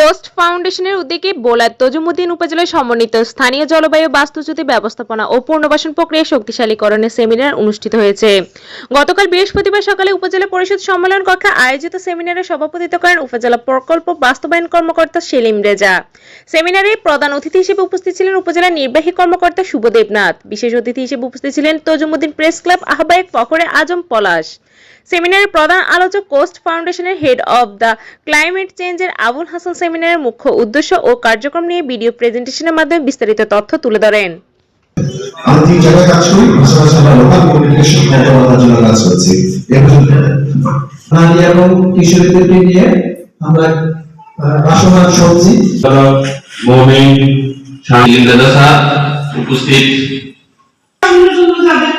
Coast ফাউন্ডেশনের উদ্যোগে bowler Tazumuddin উপজেলায় সমন্বিত স্থানীয় জলবায়ু বাস্তুচ্যুতি ব্যবস্থাপনা ও পুনর্বাসন প্রক্রিয়া শক্তিশালীকরণের সেমিনার অনুষ্ঠিত হয়েছে। গতকাল বৃহস্পতিবার সকালে উপজেলা পরিষদ সম্মেলন কক্ষে আয়োজিত সেমিনারে সভাপতিত্ব করেন উপজেলা প্রকল্প বাস্তবায়ন কর্মকর্তা সেলিম রেজা। সেমিনারে প্রধান অতিথি হিসেবে উপস্থিত ছিলেন উপজেলা নির্বাহী কর্মকর্তা শুভদেব নাথ। বিশেষ অতিথি হিসেবে উপস্থিত ছিলেন তজুমুদ্দিন প্রেস ক্লাব আহ্বায়ক ফখরে আজম পলাশ। সেমিনারের প্রধান আলোচক কোস্ট ফাউন্ডেশনের হেড অব দ্য ক্লাইমেট চেঞ্জের আবুল হাসান সেমিনারের মুখ্য উদ্দেশ্য ও কার্যক্রম নিয়ে ভিডিও প্রেজেন্টেশনের মাধ্যমে বিস্তারিত তথ্য তুলে ধরেন। আমরা তিন জায়গায় কাজ করি পাশাপাশি আমরা লোকাল কমিউনিকেশন জন্য কাজ করছি। নারী এবং কিশোরীদেরকে নিয়ে আমরা সবজি। মমিন শাহিন দাদা উপস্থিত সুন্দর সুন্দর তাদের